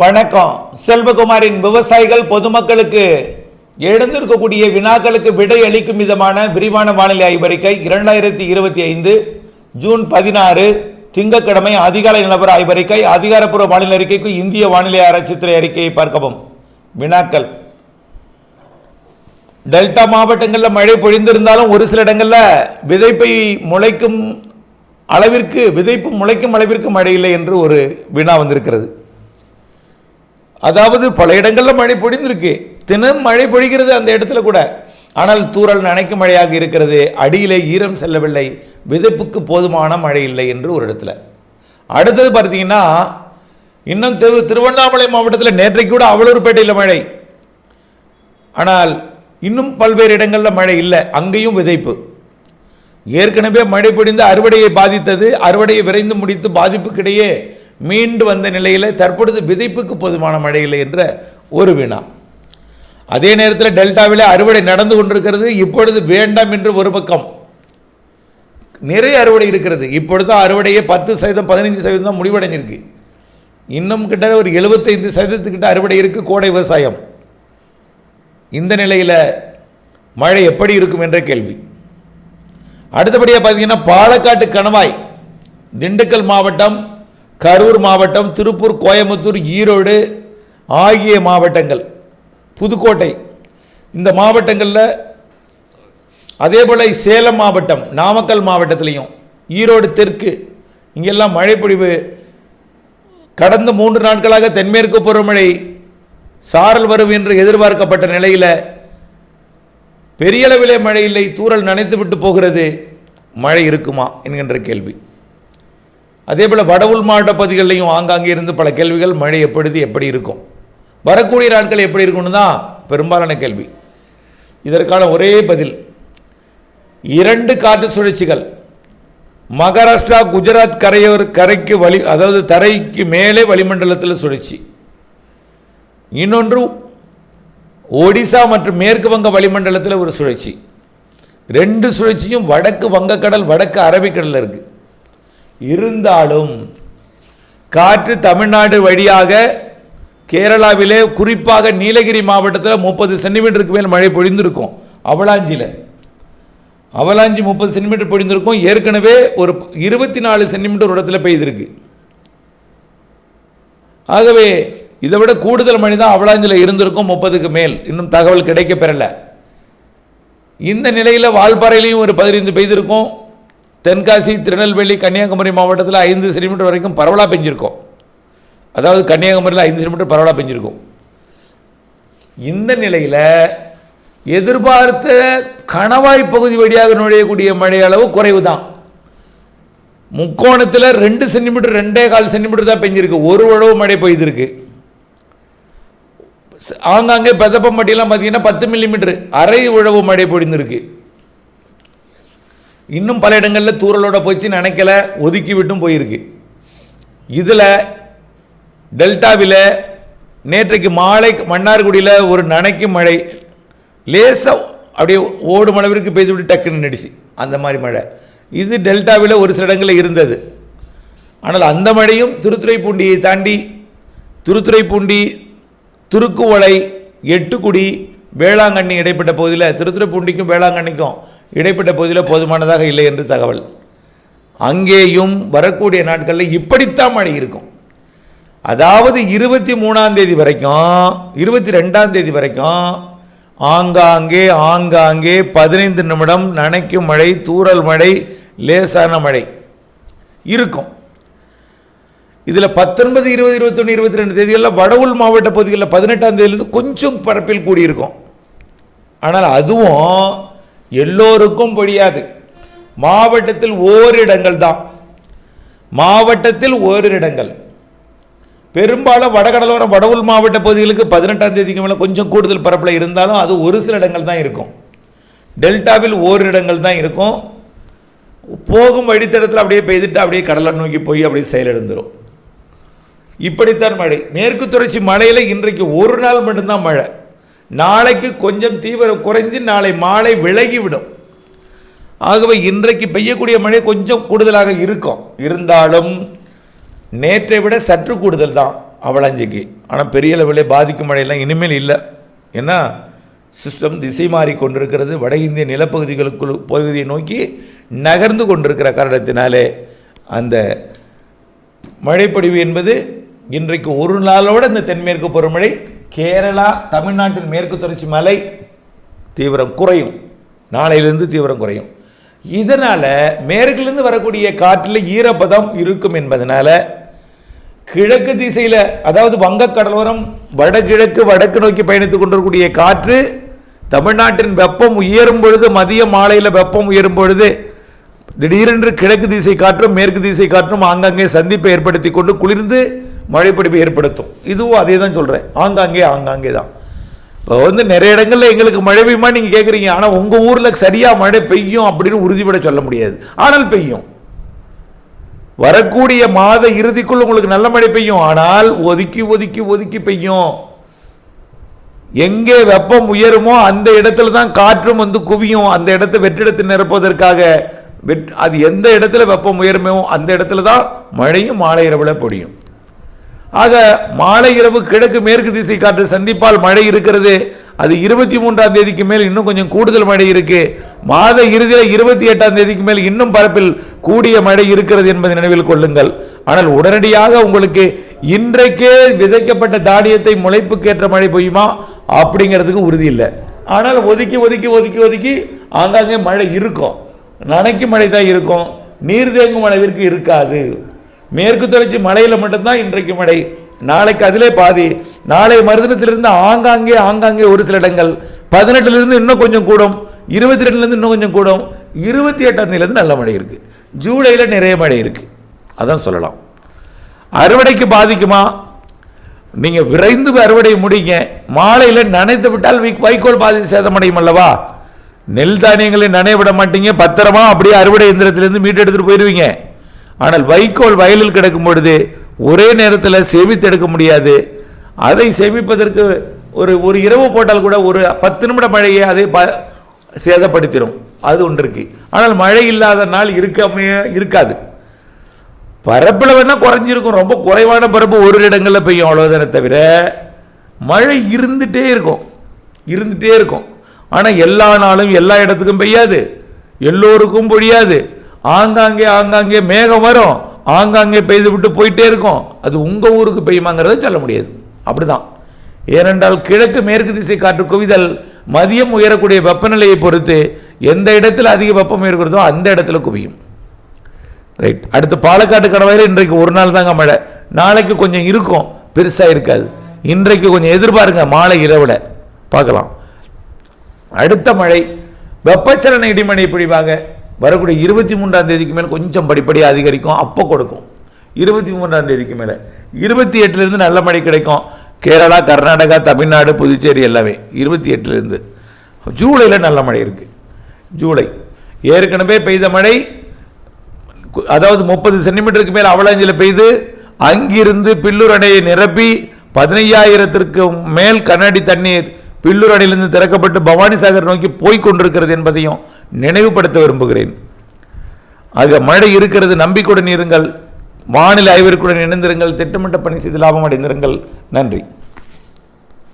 வணக்கம். செல்வகுமாரின் விவசாயிகள் பொதுமக்களுக்கு எழுந்திருக்கக்கூடிய வினாக்களுக்கு விடை அளிக்கும் விதமான விரிவான வானிலை ஆய்வறிக்கை இரண்டாயிரத்தி இருபத்தி ஐந்து ஜூன் பதினாறு திங்கட்கிழமை அதிகாலை நிலவர ஆய்வறிக்கை அதிகாரப்பூர்வ வானிலை அறிக்கைக்கு இந்திய வானிலை ஆராய்ச்சித்துறை அறிக்கையை பார்க்கவும். வினாக்கள். டெல்டா மாவட்டங்களில் மழை பொழிந்திருந்தாலும் ஒரு சில இடங்களில் விதைப்பை முளைக்கும் அளவிற்கு விதைப்பு முளைக்கும் அளவிற்கு மழை இல்லை என்று ஒரு வினா வந்திருக்கிறது. அதாவது பல இடங்களில் மழை பொழிந்திருக்கு. தினம் மழை பொழிகிறது அந்த இடத்துல கூட. ஆனால் தூறல் நனைக்கும் மழையாக இருக்கிறது. அடியிலே ஈரம் செல்லவில்லை. விதைப்புக்கு போதுமான மழை இல்லை என்று ஒரு இடத்துல. அடுத்தது பார்த்தீங்கன்னா இன்னும் திரு திருவண்ணாமலை மாவட்டத்தில் நேற்றைக்கு கூட அவலூர்பேட்டையில் மழை. ஆனால் இன்னும் பல்வேறு இடங்களில் மழை இல்லை. அங்கேயும் விதைப்பு. ஏற்கனவே மழை பொழிந்து அறுவடையை பாதித்தது. அறுவடையை விரைந்து முடித்து பாதிப்புக்கிடையே மீண்டு வந்த நிலையில் தற்பொழுது விதைப்புக்கு போதுமான மழை இல்லை என்ற ஒரு வினா. அதே நேரத்தில் டெல்டாவில் அறுவடை நடந்து கொண்டிருக்கிறது இப்பொழுது வேண்டாம் என்று ஒரு பக்கம். நிறைய அறுவடை இருக்கிறது. இப்பொழுது அறுவடையே பத்து சதவீதம் பதினஞ்சு சதவீதம் தான் முடிவடைஞ்சிருக்கு. இன்னும் கிட்ட ஒரு எழுபத்தைந்து சதவீதத்துக்கிட்ட அறுவடை இருக்குது கோடை விவசாயம். இந்த நிலையில் மழை எப்படி இருக்கும் என்ற கேள்வி. அடுத்தபடியாக பார்த்தீங்கன்னா பாலக்காட்டு கணவாய் திண்டுக்கல் மாவட்டம் கரூர் மாவட்டம் திருப்பூர் கோயம்புத்தூர் ஈரோடு ஆகிய மாவட்டங்கள் புதுக்கோட்டை. இந்த மாவட்டங்களில் அதே போல் சேலம் மாவட்டம் நாமக்கல் மாவட்டத்திலையும் ஈரோடு தெற்கு இங்கெல்லாம் மழைப்பொழிவு. கடந்த மூன்று நாட்களாக தென்மேற்கு பருவமழை சாரல் வரும் என்று எதிர்பார்க்கப்பட்ட நிலையில் பெரியளவிலே மழை இல்லை தூரல் நனைத்து விட்டு போகிறது மழை இருக்குமா? என்கின்ற கேள்வி. அதே போல் வடவுள் மாவட்ட பகுதிகளிலையும் ஆங்காங்கே இருந்து பல கேள்விகள் மழை எப்பொழுது எப்படி இருக்கும்? வரக்கூடிய நாட்கள் எப்படி இருக்கும்னு தான் பெரும்பாலான கேள்வி. இதற்கான ஒரே பதில் இரண்டு காற்று சுழற்சிகள். மகாராஷ்டிரா குஜராத் கரையோர் கரைக்கு வழி அதாவது தரைக்கு மேலே வளிமண்டலத்தில் சுழற்சி. இன்னொன்று ஒடிசா மற்றும் மேற்கு வங்க வளிமண்டலத்தில் ஒரு சுழற்சி. ரெண்டு சுழற்சியும் வடக்கு வங்கக்கடல் வடக்கு அரபிக்கடலில் இருக்குது இருந்தாலும் காற்று தமிழ்நாடு வழியாக கேரளாவிலே குறிப்பாக நீலகிரி மாவட்டத்தில் முப்பது சென்டிமீட்டருக்கு மேல் மழை பொழிந்திருக்கும். அவலாஞ்சியில். அவலாஞ்சி முப்பது சென்டிமீட்டர் பொழிந்திருக்கும். ஏற்கனவே ஒரு இருபத்தி நாலு சென்டிமீட்டர் ஒரு இடத்துல பெய்திருக்கு. ஆகவே இதை விட கூடுதல் மழை தான் அவலாஞ்சியில் இருந்திருக்கும் முப்பதுக்கு மேல். இன்னும் தகவல் கிடைக்க பெறலை. இந்த நிலையில் வால்பாறையிலையும் ஒரு பதினைந்து பெய்திருக்கும். தென்காசி திருநெல்வேலி கன்னியாகுமரி மாவட்டத்தில் ஐந்து சென்டிமீட்டர் வரைக்கும் பரவலாக பெஞ்சிருக்கும். அதாவது கன்னியாகுமரியில் ஐந்து சென்டிமீட்டர் பரவலாக பெஞ்சிருக்கும். இந்த நிலையில் எதிர்பார்த்த கணவாய் பகுதி வழியாக நுழையக்கூடிய மழை அளவு குறைவு தான் முக்கோணத்தில் ரெண்டு சென்டிமீட்டர் ரெண்டே கால் சென்டிமீட்டர் தான் பெஞ்சிருக்கு. ஒரு உழவு மழை பெய்திருக்கு. ஆங்காங்கே பெதப்பம்பட்டியெல்லாம் பார்த்தீங்கன்னா பத்து மில்லிமீட்டர் அரை உழவு மழை பொழிந்திருக்கு. இன்னும் பல இடங்களில் தூரலோட போச்சு நினைக்கல ஒதுக்கி விட்டும் போயிருக்கு. இதில் டெல்டாவில் நேற்றைக்கு மாலை மன்னார்குடியில் ஒரு நனைக்கும் மழை லேசாக அப்படியே ஓடும் அளவிற்கு பெய்துவிட்டு டக்குன்னு நின்றுச்சு அந்த மாதிரி மழை. இது டெல்டாவில் ஒரு சில இடங்களில் இருந்தது. ஆனால் அந்த மழையும் திருத்துறைப்பூண்டியை தாண்டி திருத்துறைப்பூண்டி திருக்குவளை எட்டுக்குடி வேளாங்கண்ணி இடைப்பட்ட பகுதியில் திருத்துறைப்பூண்டிக்கும் வேளாங்கண்ணிக்கும் இடைப்பட்ட பகுதியில் போதுமானதாக இல்லை என்று தகவல். அங்கேயும் வரக்கூடிய நாட்களில் இப்படித்தான் மழை இருக்கும். அதாவது இருபத்தி மூணாம் தேதி வரைக்கும் இருபத்தி ரெண்டாம் தேதி வரைக்கும் ஆங்காங்கே ஆங்காங்கே பதினைந்து நிமிடம் நனைக்கும் மழை தூறல் மழை லேசான மழை இருக்கும். இதில் பத்தொன்பது இருபது இருபத்தொன்று இருபத்தி ரெண்டு தேதிகளில் வடவுள் மாவட்ட பகுதிகளில் பதினெட்டாம் தேதியிலேருந்து கொஞ்சம் பரப்பில் கூடியிருக்கும். ஆனால் அதுவும் எல்லோருக்கும் பொழியாது மாவட்டத்தில் ஓரிடங்கள் தான். மாவட்டத்தில் ஓரிடங்கள். பெரும்பாலும் வடகடலோரம் வடவுள் மாவட்ட பகுதிகளுக்கு பதினெட்டாம் தேதிக்கு மேலே கொஞ்சம் கூடுதல் பரப்பில் இருந்தாலும் அது ஒரு சில இடங்கள் தான் இருக்கும். டெல்டாவில் ஓரிடங்கள் தான் இருக்கும். போகும் வழித்தடத்தில் அப்படியே பெய்துட்டு அப்படியே கடலை நோக்கி போய் அப்படியே செயலிழந்துடும் இப்படித்தான் மழை. மேற்கு தொடர்ச்சி மழையில் இன்றைக்கு ஒரு நாள் மட்டும்தான் மழை. நாளைக்கு கொஞ்சம் தீவிரம் குறைஞ்சு நாளை மாலை விலகிவிடும். ஆகவே இன்றைக்கு பெய்யக்கூடிய மழை கொஞ்சம் கூடுதலாக இருக்கும். இருந்தாலும் நேற்றை விட சற்று கூடுதல் தான் அவலாஞ்சிக்கு. ஆனால் பெரிய அளவில் பாதிக்கும் மழையெல்லாம் இனிமேல் இல்லை. ஏன்னா சிஸ்டம் திசை மாறி கொண்டிருக்கிறது. வட இந்திய நிலப்பகுதிகளுக்குள் பகுதியை நோக்கி நகர்ந்து கொண்டிருக்கிற காரணத்தினாலே அந்த மழைப்பொழிவு என்பது இன்றைக்கு ஒரு நாளோடு இந்த தென்மேற்கு பருவமழை கேரளா தமிழ்நாட்டின் மேற்கு தொடர்ச்சி மலை தீவிரம் குறையும். நாளையிலிருந்து தீவிரம் குறையும். இதனால் மேற்கிலிருந்து வரக்கூடிய காற்றில் ஈரப்பதம் இருக்கும் என்பதனால் கிழக்கு திசையில் அதாவது வங்கக்கடலோரம் வடகிழக்கு வடக்கு நோக்கி பயணித்துக் கொண்டிருக்கக்கூடிய காற்று தமிழ்நாட்டின் வெப்பம் உயரும் பொழுது மதிய மாலையில் வெப்பம் உயரும் பொழுது திடீரென்று கிழக்கு திசை காற்றும் மேற்கு திசை காற்றும் ஆங்காங்கே சந்திப்பை ஏற்படுத்தி கொண்டு குளிர்ந்து மழைப்பிடிப்பு ஏற்படுத்தும். இதுவும் அதே தான் சொல்கிறேன் ஆங்காங்கே ஆங்காங்கே தான். இப்போ வந்து நிறைய இடங்களில் எங்களுக்கு மழை பெய்யுமா நீங்கள் கேட்குறீங்க ஆனால் உங்கள் ஊரில் சரியாக மழை பெய்யும் அப்படின்னு உறுதிப்பட சொல்ல முடியாது. ஆனால் பெய்யும். வரக்கூடிய மாத இறுதிக்குள் உங்களுக்கு நல்ல மழை பெய்யும். ஆனால் ஒதுக்கி ஒதுக்கி ஒதுக்கி பெய்யும். எங்கே வெப்பம் உயருமோ அந்த இடத்துல தான் காற்றும் வந்து குவியும். அந்த இடத்த வெற்றிடத்தை நிரப்புவதற்காக வெட் அது எந்த இடத்துல வெப்பம் உயருமோ அந்த இடத்துல தான் மழையும் மாலை இரவில் பொடியும் ஆக மாலை இரவு கிழக்கு மேற்கு திசை காற்று சந்திப்பால் மழை இருக்கிறது. அது இருபத்தி மூன்றாம் தேதிக்கு மேல் இன்னும் கொஞ்சம் கூடுதல் மழை இருக்கு. மாத இறுதியில் இருபத்தி எட்டாம் தேதிக்கு மேல் இன்னும் பரப்பில் கூடிய மழை இருக்கிறது என்பதை நினைவில் கொள்ளுங்கள். ஆனால் உடனடியாக உங்களுக்கு இன்றைக்கே விதைக்கப்பட்ட தானியத்தை முளைப்புக்கேற்ற மழை பெய்யுமா? அப்படிங்கிறதுக்கு உறுதி இல்லை. ஆனால் ஒதுக்கி ஒதுக்கி ஒதுக்கி ஒதுக்கி ஆங்காங்கே மழை இருக்கும். நனைக்கு மழை தான் இருக்கும். நீர் தேங்கும் அளவிற்கு இருக்காது. மேற்கு தொடர்ச்சி மலையில் மட்டும்தான் இன்றைக்கு மழை. நாளைக்கு அதிலே பாதி. நாளை மருதனத்திலிருந்து ஆங்காங்கே ஆங்காங்கே ஒரு சில இடங்கள். பதினெட்டுலேருந்து இன்னும் கொஞ்சம் கூடும். இருபத்தி ரெண்டுலேருந்து இன்னும் கொஞ்சம் கூடும். இருபத்தி எட்டாம் தேதியிலேருந்து நல்ல மழை இருக்குது ஜூலையில் நிறைய மழை இருக்குது அதான் சொல்லலாம். அறுவடைக்கு பாதிக்குமா? நீங்கள் விரைந்து அறுவடை முடிங்க. மாலையில் நனைத்து விட்டால் வைக்கோல் பாதி சேதமடையும் அல்லவா? நெல் தானியங்களை நனைய விட மாட்டீங்க. பத்திரமா அப்படியே அறுவடை எந்திரத்திலேருந்து மீட்டு எடுத்துகிட்டு போயிடுவீங்க ஆனால் வைக்கோல் வயலில் கிடக்கும் பொழுது ஒரே நேரத்தில் சேமித்து எடுக்க முடியாது. அதை சேமிப்பதற்கு ஒரு ஒரு இரவு போட்டால் கூட ஒரு பத்து நிமிட மழையை அதை ப சேதப்படுத்திடும் அது ஒன்று இருக்கு. ஆனால் மழை இல்லாத நாள் இருக்காமே இருக்காது. பரப்பில் வேணால் குறைஞ்சிருக்கும். ரொம்ப குறைவான பரப்பு ஒரு இடங்களில் பெய்யும் அவ்வளோதானே தவிர மழை இருந்துகிட்டே இருக்கும். இருந்துகிட்டே இருக்கும். ஆனால் எல்லா நாளும் எல்லா இடத்துக்கும் பெய்யாது. எல்லோருக்கும் பொழியாது. ஆங்காங்கே ஆங்காங்கே மேகம் வரும். ஆங்காங்கே பெய்து விட்டு போயிட்டே இருக்கும். அது உங்கள் ஊருக்கு பெய்யுமாங்கிறத சொல்ல முடியாது. அப்படிதான். ஏனென்றால் கிழக்கு மேற்கு திசை காற்று குவிதல் மதியம் உயரக்கூடிய வெப்பநிலையை பொறுத்து எந்த இடத்துல அதிக வெப்பம் இருக்கிறதோ அந்த இடத்துல குவியும். ரைட் அடுத்து பாலக்காட்டு கடவாயில் இன்றைக்கு ஒரு நாள் தாங்க மழை. நாளைக்கு கொஞ்சம் இருக்கும். பெருசாக இருக்காது. இன்றைக்கு கொஞ்சம் எதிர்பாருங்க. மாலை இரவில். பார்க்கலாம். அடுத்த மழை. வெப்பச்சலன இடிமணி பிடிவாக வரக்கூடிய இருபத்தி மூன்றாம் தேதிக்கு மேலே கொஞ்சம் படிப்படியாக அதிகரிக்கும் அப்போ கொடுக்கும். இருபத்தி மூன்றாம் தேதிக்கு மேலே. இருபத்தி எட்டுலேருந்து நல்ல மழை கிடைக்கும். கேரளா கர்நாடகா தமிழ்நாடு புதுச்சேரி எல்லாமே இருபத்தி எட்டுலேருந்து. ஜூலையில் நல்ல மழை இருக்குது ஜூலை. ஏற்கனவே பெய்த மழை அதாவது முப்பது சென்டிமீட்டருக்கு மேல் அவலாஞ்சில் பெய்து அங்கிருந்து பில்லூர் அணையை நிரப்பி பதினையாயிரத்திற்கு மேல் கண்ணாடி தண்ணீர் பில்லூர் அணையிலிருந்து திறக்கப்பட்டு பவானிசாகர் நோக்கி போய் கொண்டிருக்கிறது என்பதையும் நினைவுபடுத்த விரும்புகிறேன். ஆக மழை இருக்கிறது நம்பிக்கையுடன் இருங்கள். வானிலை ஆய்விற்குடன் இணைந்திருங்கள். திட்டமிட்ட பணி செய்து லாபம் அடைந்திருங்கள். நன்றி.